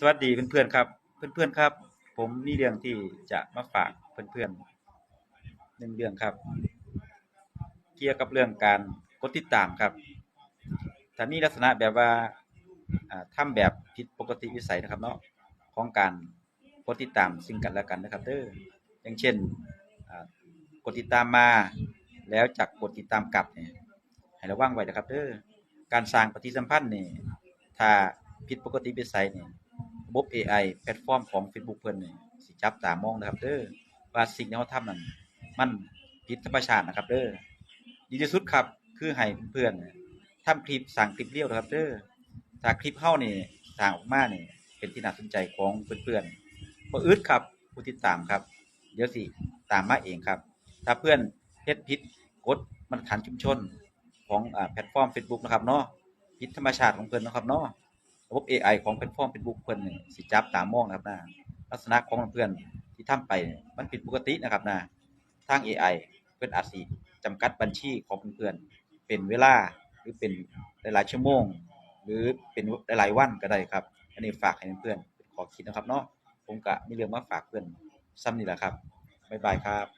สวัสดีเพื่อนๆครับ เพื่อนๆครับ ผมมีเรื่องที่จะมาฝากเพื่อนๆหนึ่งเรื่องครับ เกี่ยวกับเรื่องการกดติดตามครับถ้ามีลักษณะแบบว่าอ่าแบบผิดปกติวิสัยนะครับเนาะของการกดติดตามซึ่งกันและกันนะครับเด้ออย่างเช่นกดติดตามมาแล้วจากกดติดตามกลับเนี่ยให้ระวังไว้นะครับเด้อการสร้างปฏิสัมพันธ์เนี่ยถ้าผิดปกติวิสัยเนี่ระ บบ AI แพลตฟอร์มของ Facebook เพิ่นนี่สิจับตามองนะครับเด้อว่าสิ่งที่เราทำนั้นมันผิดธรรมชาตินะครับเด้อดีที่สุดครับคือให้เพื่อนๆเนี่ยทำคลิปสร้างคลิปเรียวนะครับเด้อถ้าคลิปเฮานี่สร้างออกมาเนี่ยเป็นที่น่าสนใจของเพื่อนๆบ่อึดครับผู้ติดตามครับ เดี๋ยวสิตามมาเองครับ ถ้าเพื่อนเฮ็ดผิดกฎมาตรฐานชุมชนของอแพลตฟอร์ม Facebook นะครับเนาะผิดธรรมชาติของเพิ่อนนะครับเนาะ ระบบ AI ของแพลตฟอร์ม Facebook เพิ่นนี่สิจับตามองนะครับนะลักษณะของเพื่อนที่ทำไปเนี่ยมันผิดปกตินะครับนะทาง AI เพิ่อนอาจสิจำกัดบัญชีของเพื่อนเป็นเวลาหรือเป็นหลายๆชั่วโมง หรือเป็นหลายๆวันก็ได้ครับ อันนี้ฝากให้เพื่อนๆเป็นขอคิดนะครับเนาะผมก็มีเรื่องมาฝากเพื่อนซ้ำนี่แหละครับบ๊ายบายครับ